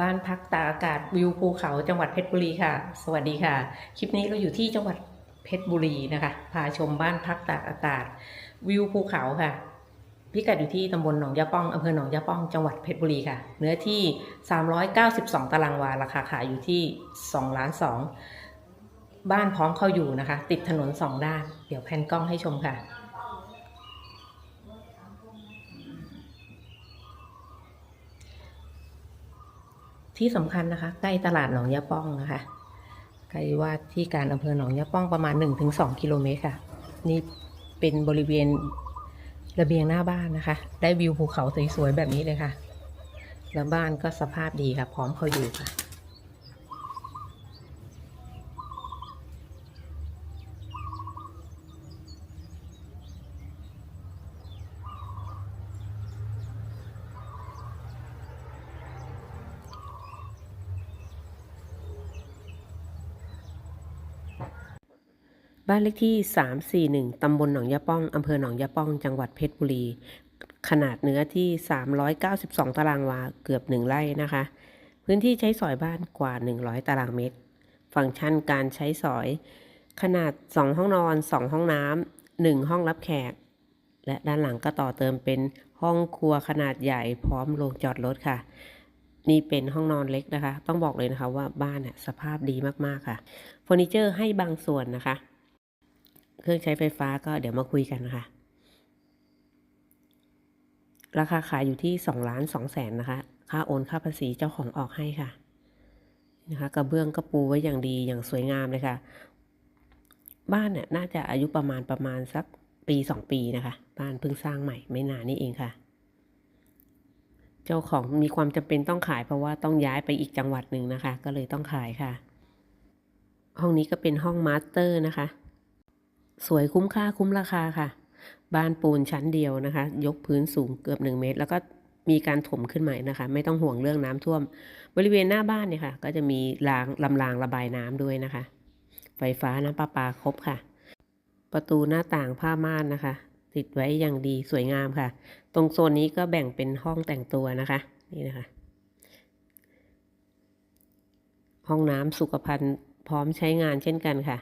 บ้านพักตาอากาศวิวภูเขาจังหวัดเพชรบุรีค่ะ สวัสดีค่ะ คลิปนี้เราอยู่ที่จังหวัดเพชรบุรีนะคะ พาชมบ้านพักตากอากาศ วิวภูเขาค่ะ พิกัดอยู่ที่ตำบลหนองยาป้องอำเภอหนองยาป้องจังหวัดเพชรบุรีค่ะ เนื้อที่ 392 ตารางวา ราคาขายอยู่ที่2ล้าน2บ้านพร้อมเข้าอยู่นะคะ ติดถนนสองด้าน เดี๋ยวแพนกล้องให้ชมค่ะ ที่สำคัญนะคะ ใกล้ตลาดหนองยาป้องนะคะใกล้ว่าที่การอำเภอหนองยาป้องประมาณ 1-2 กิโลเมตรค่ะ นี่เป็นบริเวณระเบียงหน้าบ้านนะคะ ได้วิวภูเขาสวยๆแบบนี้เลยค่ะ แล้วบ้านก็สภาพดีค่ะ พร้อมเขาอยู่ค่ะ บ้านเลขที่ 341 ตำบลหนองยาป้อง อำเภอหนองยาป้อง จังหวัดเพชรบุรี ขนาดเนื้อที่ 392 ตารางวา เกือบ 1 ไร่นะคะ พื้นที่ใช้สอยบ้านกว่า 100 ตารางเมตร ฟังก์ชันการใช้สอย ขนาด 2 ห้องนอน 2 ห้องน้ำ 1 ห้องรับแขก และด้านหลังก็ต่อเติมเป็นห้องครัวขนาดใหญ่พร้อมโรงจอดรถค่ะนี่เป็นห้องนอนเล็กนะคะ ต้องบอกเลยนะคะว่าบ้านเนี่ยสภาพดีมาก ๆ ค่ะเฟอร์นิเจอร์ให้บางส่วนนะคะ เครื่องใช้ไฟฟ้าก็เดี๋ยวมาคุยกันนะคะ ราคาขายอยู่ที่สองล้านสองแสนนะคะ ค่าโอนค่าภาษีเจ้าของออกให้ค่ะนะคะกระเบื้องก็ปูไว้อย่างดีอย่างสวยงามเลยค่ะ บ้านเนี่ยน่าจะอายุประมาณประมาณสักปีสองปีนะคะ บ้านเพิ่งสร้างใหม่ไม่นานนี่เองค่ะ เจ้าของมีความจำเป็นต้องขายเพราะว่าต้องย้ายไปอีกจังหวัดหนึ่งนะคะ ก็เลยต้องขายค่ะ ห้องนี้ก็เป็นห้องมาสเตอร์นะคะ สวยคุ้มค่าคุ้มราคาค่ะบ้านปูนชั้นเดียวนะคะ ยกพื้นสูงเกือบ 1 เมตร แล้วก็มีการถมขึ้นใหม่นะคะ ไม่ต้องห่วงเรื่องน้ำท่วม บริเวณหน้าบ้านเนี่ยค่ะ ก็จะมีรางลำรางระบายน้ำด้วยนะคะ ไฟฟ้าน้ำประปาครบค่ะ ประตูหน้าต่างผ้าม่านนะคะ ติดไว้อย่างดีสวยงามค่ะ ตรงโซนนี้ก็แบ่งเป็นห้องแต่งตัวนะคะนี่นะคะ ห้องน้ำสุขภัณฑ์พร้อมใช้งานเช่นกันค่ะ